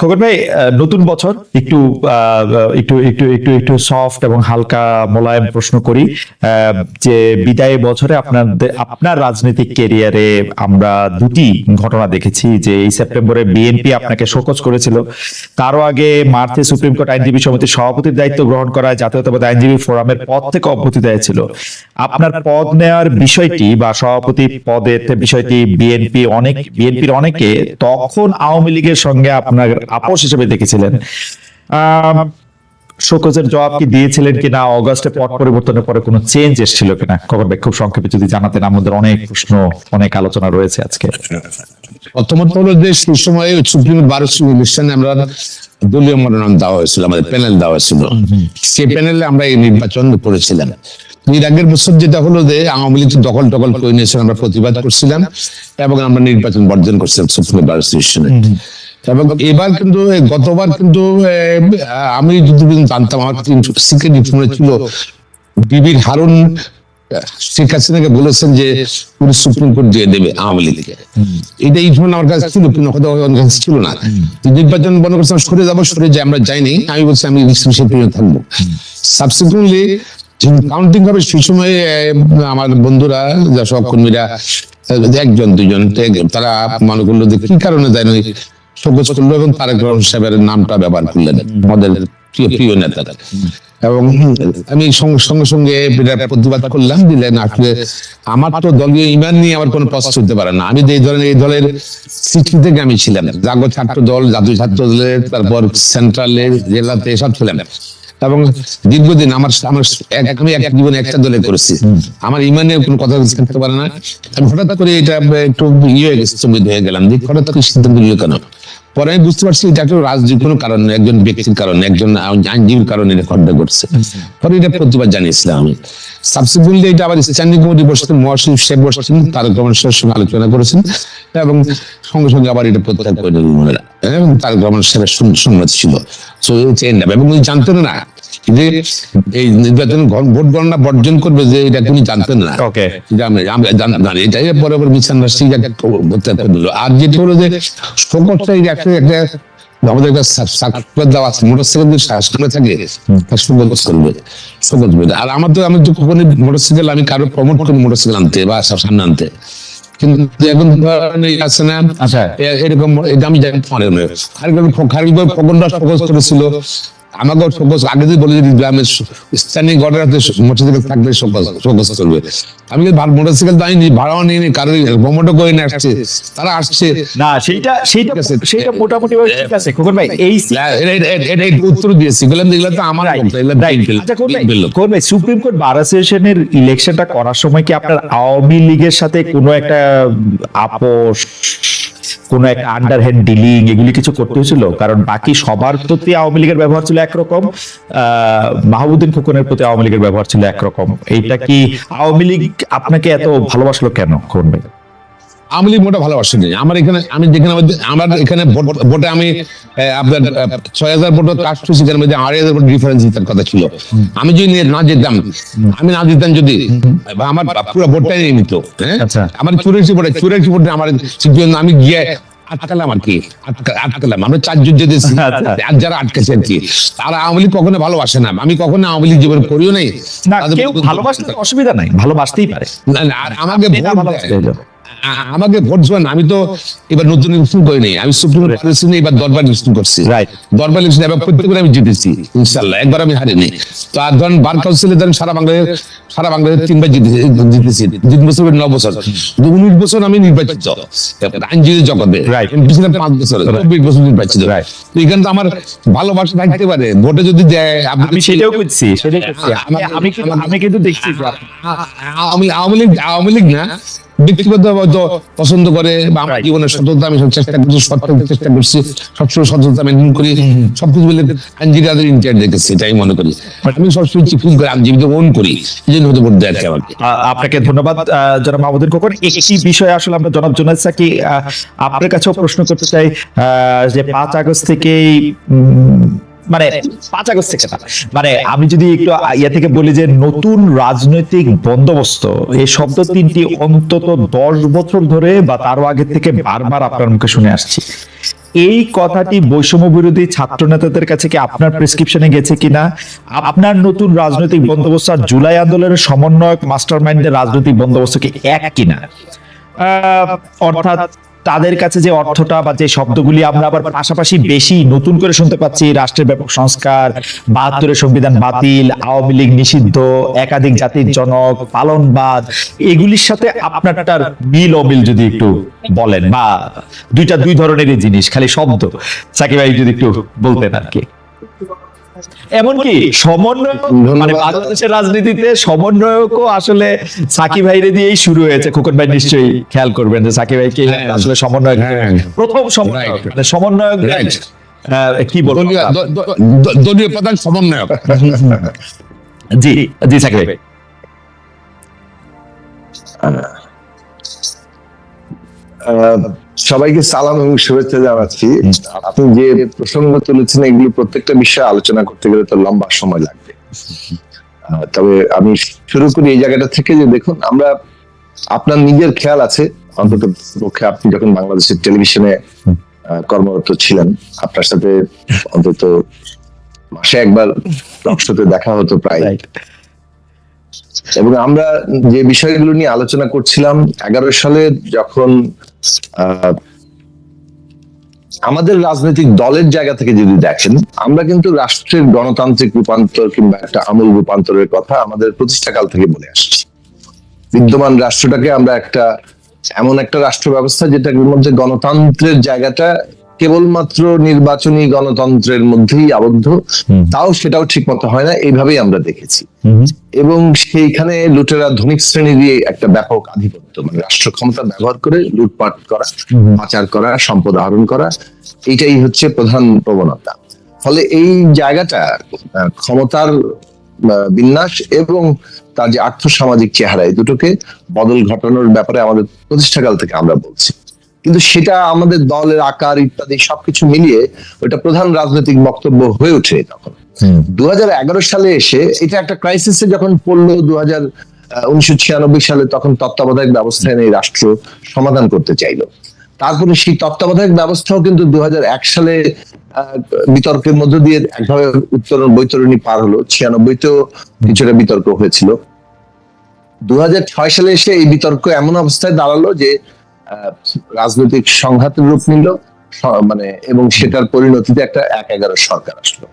খোকন ভাই নতুন বছর, একটু একটু একটু একটু একটু সফট এবং হালকা মোলায়েম প্রশ্ন করি যে বিদায় বছরে আপনার আপনার রাজনৈতিক কেরিয়ারে আমরা দুটি ঘটনা দেখেছি, যে এই সেপ্টেম্বরে বিএনপি আপনাকে শোকজ করেছিল, তারও আগে মার্চে সুপ্রিম কোর্ট আইনজীবী সমিতির সভাপতির দায়িত্ব গ্রহণ করা জাতীয়তাবাদী আইনজীবী ফোরামের পদ থেকে অব্যাহতি দিয়েছিল আপনার পদ নেওয়ার বিষয়টি বা সভাপতি পদের বিষয়টি বিএনপি অনেক, বিএনপির অনেকে তখন আওয়ামী লীগের সঙ্গে আপনার আপোষ হিসেবে দেখেছিলেন। শোকজের জবাব কি দিয়েছিলেন কিনা? অগস্টে পট পরিবর্তনের পরে কোনো চেঞ্জ এসেছিল কিনা? খবর খুব সংক্ষেপে যদি জানাতেন আমাদের অনেক প্রশ্ন অনেক আলোচনা রয়েছে আজকে। প্রথমত হলো যে ইলেকশনে আমরা দলীয় মনোনয়ন দেওয়া হয়েছিল আমাদের প্যানেল দেওয়া হয়েছিল। সেই প্যানেলে আমরা এই নির্বাচন করেছিলাম। এর আগের বছর যেটা হলো যে আওয়ামী লীগ দখল টকল করে নিয়েছিল আমরা প্রতিবাদ করছিলাম এবং আমরা নির্বাচন বর্জন করছিলাম সুপ্রিম বার এবং এবার কিন্তু গতবার কিন্তু আমি যতদিন জানতাম আমার সিক্রেট ইনফরমেশন ছিল। বিবির হারুন শেখ হাসিনাকে বলেছেন যে উনি সুপ্রিম কোর্ট দিয়ে দেবে আওয়ামী লীগকে। এটা ধরনের আমার কাছে ছিল কিন্তু হয়তো আমার কাছে ছিল না। নির্বাচন বন্ধ করছে সরে যাব সরে যাই আমরা যাইনি আমি বলছি আমি থাকব। সাবসিকুয়েন্টলি কাউন্টিং হবে সেই সময় আমার বন্ধুরা যা সব কর্মীরা একজন দুজন তারা মনে করল যে কি কারণে দেয় শোকজ করল এবং তারেক রহমান সাহেবের নামটা ব্যবহার করলেন প্রিয় প্রিয় নেতা। এবং আমি সঙ্গে সঙ্গে প্রতিবাদ করলাম, দিলেন আসলে আমার তো দলীয় ইমান নিয়ে আমার কোনো প্রশ্ন হতে পারে না। আমি এই ধরনের, এই দলের সৃষ্টি থেকে আমি ছিলাম। জাগো ছাত্র দল, জাতীয় ছাত্র দলের, তারপর সেন্ট্রালে জেলাতে সব ছিলাম। এবং দীর্ঘদিন আমার আমার আমি এক জীবনে একটা দলে করেছি। আমার ইমানের কোনো কথা থাকতে পারে না। আমি হঠাৎ করে এটা একটু ইয়ে হয়ে গেছে হয়ে গেলাম। হঠাৎ করে সিদ্ধান্ত নিল কেন? পরে আমি বুঝতে পারছি এটা একটা রাজনীতির কোনো কারণ, একজন ব্যক্তির কারণে, একজন আইন- আইনজীবীর কারণে এটা ঘটনা ঘটছে পরে এটা প্রতিবাদ জানিয়েছিলাম আমি। সাবসিকুয়েন্টলি এটা আবার স্ট্যান্ডিং কমিটি বসছেন মহাশিব শেখ বসেছেন তার রহমান সঙ্গে আলোচনা করেছেন এবং সঙ্গে সঙ্গে আবার এটা প্রত্যাহার করে নিলেন ওনারা এবং তার রহমান সাহেবের সং- সম্মতি ছিল। সো চেঞ্জ এবং উনি জানতেন না যে এই নির্বাচন ভোট গণনা বর্জন করবে যে এটা উনি জানতেন না। এটাই পরে আবার মিশন রাশি প্রত্যাহার দিল আর যেটা হলো যে সকলটা এই একটা একটা আমাদের একটা সার্কুলার দেওয়া আছে মোটরসাইকেল যদি সামনে থাকে তার করবে সকল আর আমার তো আমি তো কখনোই মোটরসাইকেল আমি কারও প্রমোট করি মোটরসাইকেল আনতে বা সামনে আনতে। কিন্তু এখন আছে না আচ্ছা। এরকম দামি জায়গা মনে খারিগর খারিগর প্রকন্ড ফোকাস করেছিল আমাকে ফোকাস আগে যদি বলে দিই গ্রামের স্থানীয় গড়ের হাতে মোটরসাইকেল থাকবে ফোকাস ফোকাস করবে। আমি কিন্তু মোটরসাইকেল দাইনি ভাড়াও নিয়ে কারোর প্রমোটও করে নিয়ে আসছে। তারা আসছে। না সেইটা সেইটা সেইটা মোটামুটি ঠিক আছে খোকন ভাই এই এটা- উত্তর দিয়েছি। বললাম এগুলো তো আমার আচ্ছা ভাই বিএনপির লোক। কোন ভাই সুপ্রিম কোর্ট বার অ্যাসোসিয়েশনের ইলেকশনটা করার সময় কি আপনার আওয়ামী লীগের সাথে কোনো একটা আপোষ কোনো একটা আন্ডারহ্যান্ড ডিলিং এগুলি কিছু করতে হয়েছিল, কারণ বাকি সবার প্রতি আওয়ামী লীগের ব্যবহার ছিল একরকম মাহবুদ্দিন খোকনের প্রতি আওয়ামী লীগের ব্যবহার ছিল একরকম। এইটা কি আওয়ামী লীগ আপনাকে এত ভালোবাসলো কেন, খোকন ভাই? আওয়ামী লীগ মোটা ভালোবাসে নেই আমার এখানে আমি যেখানে আমার এখানে ভোটে আমি আপনার ছয় হাজার ভোট কাস্ট সেখানে মধ্যে আড়াই হাজার ভোট ডিফারেন্স দিতার কথা ছিল। আমি যদি না যেতাম আমি না দিতাম যদি আমার পুরো ভোটটাই নিয়ে নিত হ্যাঁ? আচ্ছা। আমার চুরাশি ভোটে চুরাশি ভোটে আমার আমি গিয়ে আটকালাম আর কি আটকা- আটকালাম। আমরা চারজন যেতেছি আচ্ছা। আর যারা আটকেছে আর কি। তারা আওয়ামী লীগ কখনো ভালোবাসে না। আমি কখনো আওয়ামী লীগ জীবনে করিও নাই। কেউ মধ্যে- ভালোবাসতে অসুবিধা নাই ভালোবাসতেই পারে। না, না, আর আমাকে আমাকে ভোট দেবেন আমি তো এবার নতুন ইলেকশন করিনি আমি সুপ্রিম কোর্ট ইলেকশনে এবার দরবার ইলেকশন করছি। দরবার ইলেকশন এবার প্রত্যেকবার আমি জিতেছি ইনশাল্লাহ একবার আমি হারিনি। তো আর ধরেন বার কাউন্সিলে ধরেন সারা বাংলাদেশ সারা বাংলাদেশ তিনবার জিতেছি জিতেছি তিন বছর ন বছর। উনিশ বছর আমি নির্বাচিত আইনজীবী জগতে। ছিলাম পাঁচ বছর চব্বিশ বছর নির্বাচিত। তো এখানে তো আমার ভালোবাসা থাকতে পারে ভোটে যদি দেয় আমি সেটাও করছি আমি- কিন্তু দেখছি আওয়ামী লীগ আওয়ামী লীগ না ব্যক্তিগত হয়তো পছন্দ করে বা আমার জীবনের সততা আমি চেষ্টা করছি থাকতে চেষ্টা করছি সবসময় সততা মেনটেন করি সবকিছু আইনজীবীদের ইন্টার দেখেছি এটাই মনে করি। আমি সবসময় করে আইনজীবীদের মন করি এই জন্য হয়তো দেয় আর আমাকে। আপনাকে ধন্যবাদ জনাব মাহমুদুল খোকন একটি বিষয় আসলে আমরা জনাব জোনাদ সাকি আপনার কাছেও প্রশ্ন করতে চাই আহ, যে পাঁচ আগস্ট থেকেই উম, মানে পাঁচ আগস্ট থেকে না। মানে আমি যদি একটু ইয়ে থেকে বলি যে নতুন রাজনৈতিক বন্দোবস্ত এই শব্দ তিনটি অন্তত দশ বছর ধরে বা তারও আগে থেকে বারবার আপনার মুখে শুনে আসছি। এই কথাটি বৈষম্য বিরোধী ছাত্র নেতাদের কাছে কি আপনার প্রেসক্রিপশনে গেছে কিনা? আপনার নতুন রাজনৈতিক বন্দোবস্ত আর জুলাই আন্দোলনের সমন্বয়ক মাস্টারমাইন্ডের রাজনৈতিক বন্দোবস্ত কি এক কিনা? আহ, অর্থাৎ তাদের কাছে যে অর্থটা বা যে শব্দগুলি আমরা আবার পাশাপাশি বেশি নতুন করে শুনতে পাচ্ছি, রাষ্ট্রের ব্যাপক সংস্কার, বাহাত্তরের সংবিধান বাতিল, আওয়ামী লীগ নিষিদ্ধ, একাধিক জাতির জনক, পালনবাদ, এগুলির সাথে আপনারটার মিল অমিল যদি একটু বলেন বা দুইটা দুই ধরনেরই জিনিস, খালি শব্দ। সাকিব ভাই যদি একটু বলতেন আর কি। এমনকি সমন্বয় মানে বাংলাদেশের রাজনীতিতে সমন্বয়কও আসলে সাকিব ভাইরে দিয়েই শুরু হয়েছে। খোকন ভাই নিশ্চয়ই খেয়াল করবেন যে সাকিব ভাইকে হ্যাঁ। আসলে সমন্বয়ক হ্যাঁ। প্রথম সমন্বয়ক. মানে সমন্বয়ক কি বলব? দলীয় প্রধান সমন্বয়ক। জি জি সাকিব ভাই। সবাইকে সালাম এবং শুভেচ্ছা জানাচ্ছি। আপনি যে প্রসঙ্গ তুলেছেন এগুলি প্রত্যেকটা বিষয়ে আলোচনা করতে গেলে তো লম্বা সময় লাগবে। তবে আমি শুরু করি এই জায়গাটা থেকে যে দেখুন আমরা আপনার নিজের খেয়াল আছে। অন্তত পক্ষে আপনি যখন বাংলাদেশের টেলিভিশনে কর্মরত ছিলেন আপনার সাথে অন্তত মাসে একবার দেখা হতো প্রায়. এবং আমরা যে বিষয়গুলো নিয়ে আলোচনা করছিলাম, এগারো সালে যখন আমাদের রাজনৈতিক দলের জায়গা থেকে যদি দেখেন, আমরা কিন্তু রাষ্ট্রের গণতান্ত্রিক রূপান্তর কিংবা একটা আমূল রূপান্তরের কথা আমাদের প্রতিষ্ঠাকাল থেকে বলে আসছি। বিদ্যমান রাষ্ট্রটাকে আমরা একটা, এমন একটা রাষ্ট্র ব্যবস্থা যেটার মধ্যে গণতন্ত্রের জায়গাটা কেবলমাত্র নির্বাচনী গণতন্ত্রের মধ্যেই আবদ্ধ তাও সেটাও ঠিক মতো হয় না এইভাবেই আমরা দেখেছি। এবং সেইখানে লুটেরা ধনিক শ্রেণি দিয়ে একটা ব্যাপক আধিপত্য মানে রাষ্ট্র ক্ষমতা ব্যবহার করে লুটপাট করা পাচার করা সম্পদ আহরণ করা এইটাই হচ্ছে প্রধান প্রবণতা। ফলে এই জায়গাটা ক্ষমতার বিন্যাস এবং তার যে আর্থ সামাজিক চেহারা এই দুটোকে বদল ঘটানোর ব্যাপারে আমাদের প্রতিষ্ঠাকাল থেকে আমরা বলছি। কিন্তু সেটা আমাদের দলের আকার ইত্যাদি সবকিছু মিলিয়ে ওটা প্রধান রাজনৈতিক বক্তব্য হয়ে ওঠে তখন। দু সালে এসে এটা একটা ক্রাইসিসে যখন পড়ল দু উনিশশো সালে তখন তত্ত্বাবধায়ক ব্যবস্থা এনে এই রাষ্ট্র সমাধান করতে চাইলো। তারপরে সেই তত্ত্বাবধায়ক ব্যবস্থাও কিন্তু দু হাজার এক সালে বিতর্কের মধ্য দিয়ে একভাবে উত্তরণ বৈতরণী পার হলো। ছিয়ানব্বইতেও কিছুটা বিতর্ক হয়েছিল। দু হাজার ছয় সালে এসে এই বিতর্ক এমন অবস্থায় দাঁড়াল যে রাজনৈতিক সংঘাতের রূপ নিল মানে এবং সেটার পরিণতিতে একটা এক এগারো সরকার আসলো।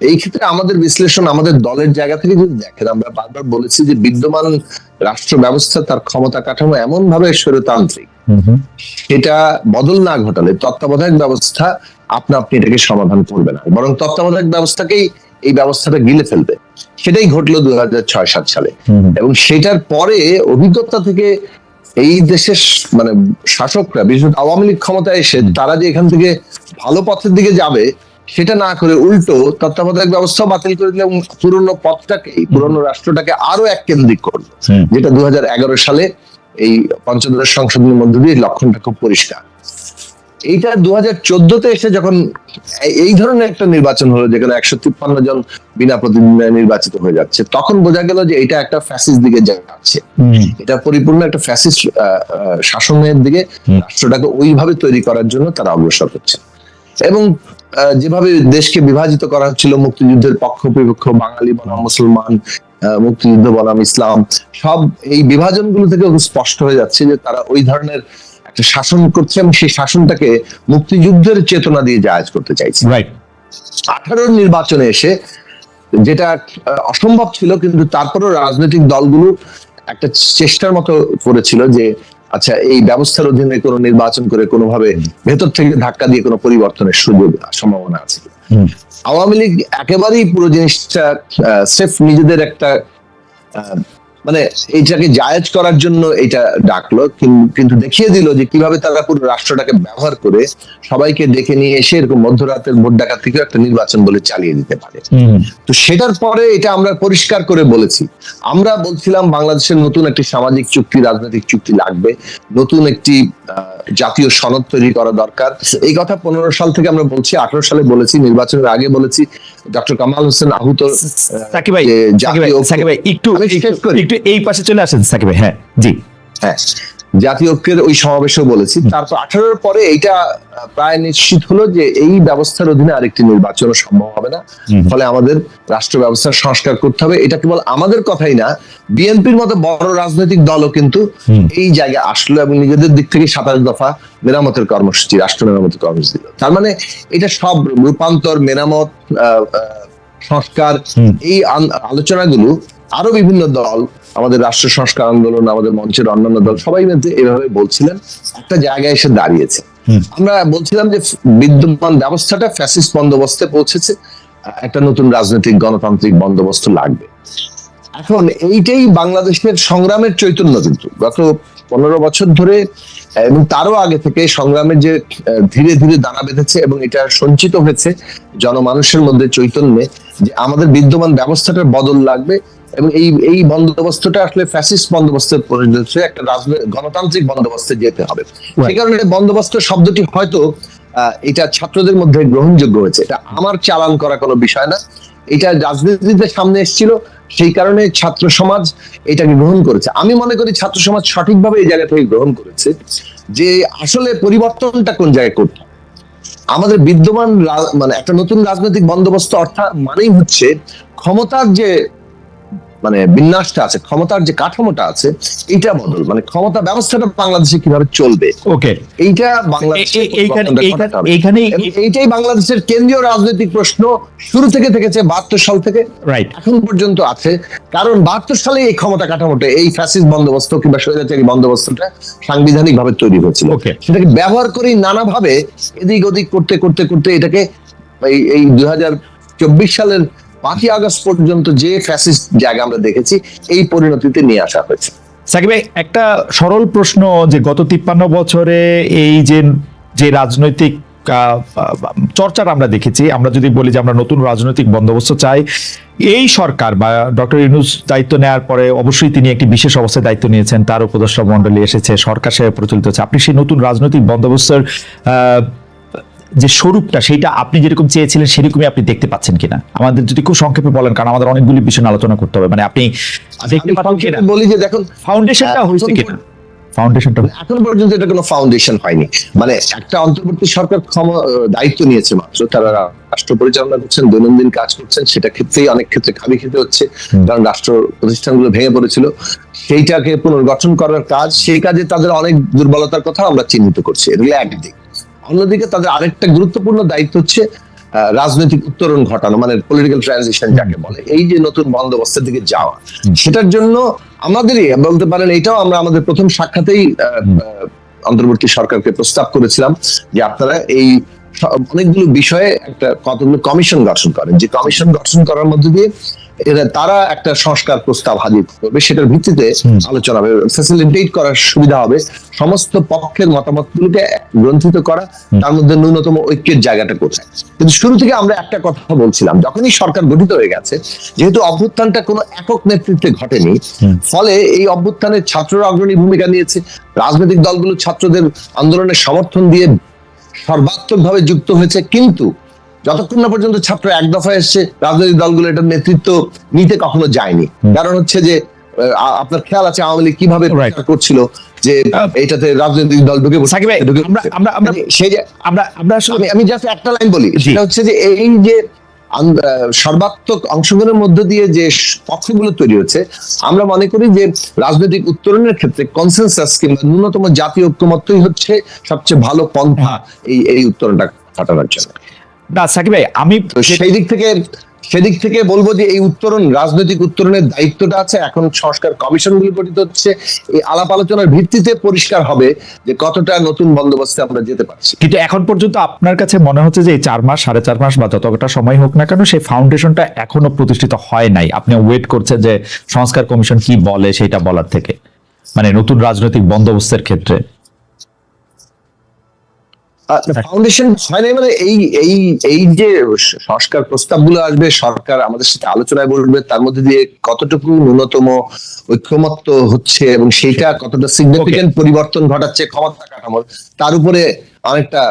এই ক্ষেত্রে আমাদের বিশ্লেষণ আমাদের দলের জায়গা থেকে যদি দেখেন আমরা বারবার বলেছি যে বিদ্যমান রাষ্ট্র ব্যবস্থা তার ক্ষমতা কাঠামো এমন ভাবে স্বৈরতান্ত্রিক এটা বদল না ঘটালে তত্ত্বাবধায়ক ব্যবস্থা আপনা আপনি এটাকে সমাধান করবে না বরং তত্ত্বাবধায়ক ব্যবস্থাকেই এই ব্যবস্থাটা গিলে ফেলবে। সেটাই ঘটলো দু হাজার ছয় সাত সালে। এবং সেটার পরে অভিজ্ঞতা থেকে এই দেশের মানে শাসকরা বিশেষ আওয়ামী লীগ ক্ষমতায় এসে তারা যে এখান থেকে ভালো পথের দিকে যাবে সেটা না করে উল্টো তত্ত্বাবধায়ক ব্যবস্থা বাতিল করে দিলে এবং পুরনো পথটাকে পুরনো রাষ্ট্রটাকে আরও এক কেন্দ্রিক করল যেটা দু হাজার এগারো সালে এই পঞ্চদশ সংসদের মধ্যে দিয়ে লক্ষণটা খুব পরিষ্কার। এইটা দু হাজার চোদ্দতে এসে যখন এই- ধরনের একটা নির্বাচন হলো যেখানে একশো তিপ্পান্ন জন বিনা প্রতিদ্বন্দ্বিতায় নির্বাচিত হয়ে যাচ্ছে তখন বোঝা গেল যে এটা একটা ফ্যাসিস দিকে যাচ্ছে। এটা পরিপূর্ণ একটা ফ্যাসিস্ট শাসনের দিকে রাষ্ট্রটাকে ওইভাবে তৈরি করার জন্য তারা অগ্রসর হচ্ছে। এবং আহ, যেভাবে দেশকে বিভাজিত করা হচ্ছিল মুক্তিযুদ্ধের পক্ষ বিপক্ষ বাঙালি বনাম মুসলমান আহ, মুক্তিযুদ্ধ বনাম ইসলাম সব এই বিভাজনগুলো থেকে স্পষ্ট হয়ে যাচ্ছে যে তারা ওই ধরনের একটা শাসন করছে এবং সেই শাসনটাকে মুক্তিযুদ্ধের চেতনা দিয়ে জাহাজ করতে চাইছে। রাইট আঠারোর নির্বাচনে এসে যেটা অসম্ভব ছিল কিন্তু তারপরেও রাজনৈতিক দলগুলো একটা চেষ্টার মতো করেছিল যে আচ্ছা এই ব্যবস্থার অধীনে কোনো নির্বাচন করে কোনোভাবে ভেতর থেকে ধাক্কা দিয়ে কোনো পরিবর্তনের সুযোগ সম্ভাবনা আছে। আওয়ামী লীগ একেবারেই পুরো জিনিসটা সেফ নিজেদের একটা আহ, মানে এইটাকে জায়েজ করার জন্য এটা ডাকলো কিন্তু দেখিয়ে দিল যে কীভাবে তারা পুরো রাষ্ট্রটাকে ব্যবহার করে সবাইকে ডেকে নিয়ে এসে এরকম মধ্যরাতের ভোট ডাকার থেকে একটা নির্বাচন বলে চালিয়ে দিতে পারে। তো সেটার পরে এটা আমরা পরিষ্কার করে বলেছি। আমরা বলছিলাম বাংলাদেশের নতুন একটি সামাজিক চুক্তি রাজনৈতিক চুক্তি লাগবে নতুন একটি আহ, জাতীয় সনদ তৈরি করা দরকার। এই কথা পনেরো সাল থেকে আমরা বলছি আঠারো সালে বলেছি নির্বাচনের আগে বলেছি। ডক্টর কামাল হোসেন আহুত আহ, সাকিব ভাই সাকিব ভাই একটু একটু- একটু এই পাশে চলে আসেন সাকিব ভাই হ্যাঁ জি। হ্যাঁ জাতীয় ঐক্যের ওই সমাবেশও বলেছি। তারপর আঠারোর পরে এইটা প্রায় নিশ্চিত হলো যে এই ব্যবস্থার অধীনে আরেকটি নির্বাচন সম্ভব হবে না। ফলে আমাদের রাষ্ট্র ব্যবস্থার সংস্কার করতে হবে। এটা কেবল আমাদের কথাই না বিএনপির মতো বড় রাজনৈতিক দলও কিন্তু এই জায়গায় আসলো এবং নিজেদের দিক থেকে সাতাশ দফা মেরামতের কর্মসূচি রাষ্ট্র মেরামতের কর্মসূচি তার মানে এটা সব রূপান্তর মেরামত সংস্কার এই আলোচনাগুলো আরও বিভিন্ন দল আমাদের রাষ্ট্র সংস্কার আন্দোলন আমাদের মঞ্চের অন্যান্য দল সবাই মিলে এভাবে বলছিলেন। একটা জায়গায় এসে দাঁড়িয়েছে। আমরা বলছিলাম যে বিদ্যমান ব্যবস্থাটা ফ্যাসিস্ট বন্দোবস্তে পৌঁছেছে। একটা নতুন রাজনৈতিক গণতান্ত্রিক বন্দোবস্ত লাগবে। এখন এইটাই বাংলাদেশের সংগ্রামের চৈতন্য কিন্তু। গত পনেরো বছর ধরে এবং তারও আগে থেকে সংগ্রামের যে ধীরে ধীরে দানা বেঁধেছে এবং এটা সঞ্চিত হয়েছে জনমানুষের মধ্যে চৈতন্যে যে আমাদের বিদ্যমান ব্যবস্থাটার বদল লাগবে। এবং এই এই বন্দোবস্তটা আসলে ফ্যাসিস্ট বন্দোবস্তের পরিণত হচ্ছে একটা রাজনৈতিক গণতান্ত্রিক বন্দোবস্তে যেতে হবে। সেই কারণে বন্দোবস্ত শব্দটি হয়তো এটা ছাত্রদের মধ্যে গ্রহণযোগ্য হয়েছে। এটা আমার চালান করা কোনো বিষয় না। এটা রাজনীতিতে সামনে এসেছিল সেই কারণে ছাত্র সমাজ এটাকে গ্রহণ করেছে। আমি মনে করি ছাত্র সমাজ সঠিকভাবে এই জায়গা থেকে গ্রহণ করেছে যে আসলে পরিবর্তনটা কোন জায়গায় করতে আমাদের বিদ্যমান মানে একটা নতুন রাজনৈতিক বন্দোবস্ত অর্থাৎ মানেই হচ্ছে ক্ষমতার যে মানে বিন্যাসটা আছে ক্ষমতার যে কাঠামোটা আছে এইটা বদল। মানে ক্ষমতা ব্যবস্থাটা বাংলাদেশে কীভাবে চলবে? ওকে। এইটা বাংলাদেশে এইখানে- এইটাই বাংলাদেশের কেন্দ্রীয় রাজনৈতিক প্রশ্ন শুরু থেকে থেকেছে বাহাত্তর সাল থেকে। রাইট এখন পর্যন্ত আছে। কারণ বাহাত্তর সালে এই ক্ষমতা কাঠামোটা এই ফ্যাসিস বন্দোবস্ত কিংবা স্বৈরাচারী বন্দোবস্তটা সাংবিধানিক ভাবে তৈরি হয়েছিল. সেটাকে ব্যবহার করেই নানাভাবে এদিক ওদিক করতে করতে করতে এটাকে এই এই দুই হাজার চব্বিশ সালের পাঁচই আগস্ট পর্যন্ত যে ফ্যাসিস্ট জায়গা আমরা দেখেছি, এই পরিণতিতে নিয়ে আসা হয়েছে। সাকিব একটা সরল প্রশ্ন যে গত তিপ্পান্ন বছরে এই যে যে রাজনৈতিক চর্চাটা আমরা দেখেছি, আমরা যদি বলি যে আমরা নতুন রাজনৈতিক বন্দোবস্ত চাই, এই সরকার বা ডক্টর ইউনুস দায়িত্ব নেওয়ার পরে অবশ্যই তিনি একটি বিশেষ অবস্থায় দায়িত্ব নিয়েছেন, তার উপদেষ্টা মন্ডলী এসেছে, সরকার সে প্রচলিত হচ্ছে। আপনি সেই নতুন রাজনৈতিক বন্দোবস্তের যে স্বরূপটা সেটা আপনি যেরকম চেয়েছিলেন সেরকমই আপনি দেখতে পাচ্ছেন কিনা? আমাদের যদি খুব সংক্ষেপে বলেন কারণ আমাদের অনেকগুলি বিষয় আলোচনা করতে হবে। মানে আপনি দেখতে পাচ্ছেন কিনা? বলি যে দেখুন ফাউন্ডেশনটা আহ, হয়েছে কিনা? ফাউন্ডেশনটা এখন পর্যন্ত এটা কোনো ফাউন্ডেশন হয়নি। মানে একটা অন্তর্বর্তী সরকার দায়িত্ব নিয়েছে মাত্র। তারা রাষ্ট্র পরিচালনা করছেন দৈনন্দিন কাজ করছেন সেটা ক্ষেত্রেই অনেক ক্ষেত্রে খাবি খেতে হচ্ছে কারণ রাষ্ট্র প্রতিষ্ঠানগুলো ভেঙে পড়েছিল। সেইটাকে পুনর্গঠন করার কাজ সেই কাজে তাদের অনেক দুর্বলতার কথা আমরা চিহ্নিত করছি। এগুলো একদিক। অন্যদিকে তাদের আরেকটা গুরুত্বপূর্ণ দায়িত্ব হচ্ছে রাজনৈতিক উত্তরণ ঘটানো মানে পলিটিক্যাল ট্রানজিশন যাকে বলে। এই যে নতুন বন্দোবস্তের দিকে যাওয়া সেটার জন্য আমাদেরই বলতে পারেন এটাও আমরা আমাদের প্রথম সাক্ষাতেই অন্তর্বর্তী সরকারকে প্রস্তাব করেছিলাম যে আপনারা এই অনেকগুলো বিষয়ে একটা কতগুলো কমিশন গঠন করেন। যে কমিশন গঠন করার মধ্যে দিয়ে তারা একটা সংস্কার প্রস্তাব হাজির করবে। সেটার ভিত্তিতে আলোচনা হবে ফ্যাসিলিটেট করার সুবিধা হবে। সমস্ত পক্ষের মতামতগুলোকে গ্রন্থিত করা তার মধ্যে ন্যূনতম ঐক্যের জায়গাটা কোথায়? কিন্তু শুরু থেকে আমরা একটা কথা বলছিলাম যখনই সরকার গঠিত হয়ে গেছে যেহেতু অভ্যুত্থানটা কোনো একক নেতৃত্বে ঘটেনি ফলে এই অভ্যুত্থানের ছাত্ররা অগ্রণী ভূমিকা নিয়েছে। রাজনৈতিক দলগুলো ছাত্রদের আন্দোলনের সমর্থন দিয়ে সর্বাত্মকভাবে যুক্ত হয়েছে কিন্তু যতক্ষণ না পর্যন্ত ছাত্র এক দফায় এসছে রাজনৈতিক দলগুলো এটার নেতৃত্ব নিতে কখনো যায়নি। কারণ হচ্ছে যে আপনার খেয়াল আছে আওয়ামী লীগ কীভাবে করছিল যে এইটাতে রাজনৈতিক দল ঢুকে পড়ছে, সাকিব ভাই, আমরা- আমরা- মানে সেই যে আমরা আমরা আমি জাস্ট একটা লাইন বলি সেটা হচ্ছে যে এই যে সর্বাত্মক অংশগ্রহণের মধ্য দিয়ে যে পক্ষগুলো তৈরি হচ্ছে আমরা মনে করি যে রাজনৈতিক উত্তরণের ক্ষেত্রে কনসেনসাস কিংবা ন্যূনতম জাতীয় ঐক্যমত্যই হচ্ছে সবচেয়ে ভালো পন্থা এই এই উত্তরণটা ঘটানোর জন্য। না সাকিব ভাই আমি সেই দিক থেকে সেদিক থেকে বলব যে এই উত্তরণ রাজনৈতিক উত্তরণের দায়িত্বটা আছে। এখন সংস্কার কমিশনগুলি গঠিত হচ্ছে। এই আলাপ আলোচনার ভিত্তিতে পরিষ্কার হবে যে কতটা নতুন বন্দোবস্তে আমরা যেতে পারছি। কিন্তু এখন পর্যন্ত আপনার কাছে মনে হচ্ছে যে এই চার মাস সাড়ে চার মাস বা যতটা সময় হোক না কেন সেই ফাউন্ডেশনটা এখনও প্রতিষ্ঠিত হয় নাই। আপনি ওয়েট করছেন যে সংস্কার কমিশন কি বলে সেটা বলার থেকে। মানে নতুন রাজনৈতিক বন্দোবস্তের ক্ষেত্রে। ফাউন্ডেশন হয় নাই মানে এই এই এই যে সংস্কার প্রস্তাবগুলো আসবে সরকার আমাদের সাথে আলোচনায় বলবে তার মধ্যে দিয়ে কতটুকু ন্যূনতম ঐক্যমত্য হচ্ছে এবং সেইটা কতটা সিগনিফিকেন্ট পরিবর্তন ঘটাচ্ছে ক্ষমতা কাঠামোর তার উপরে অনেকটা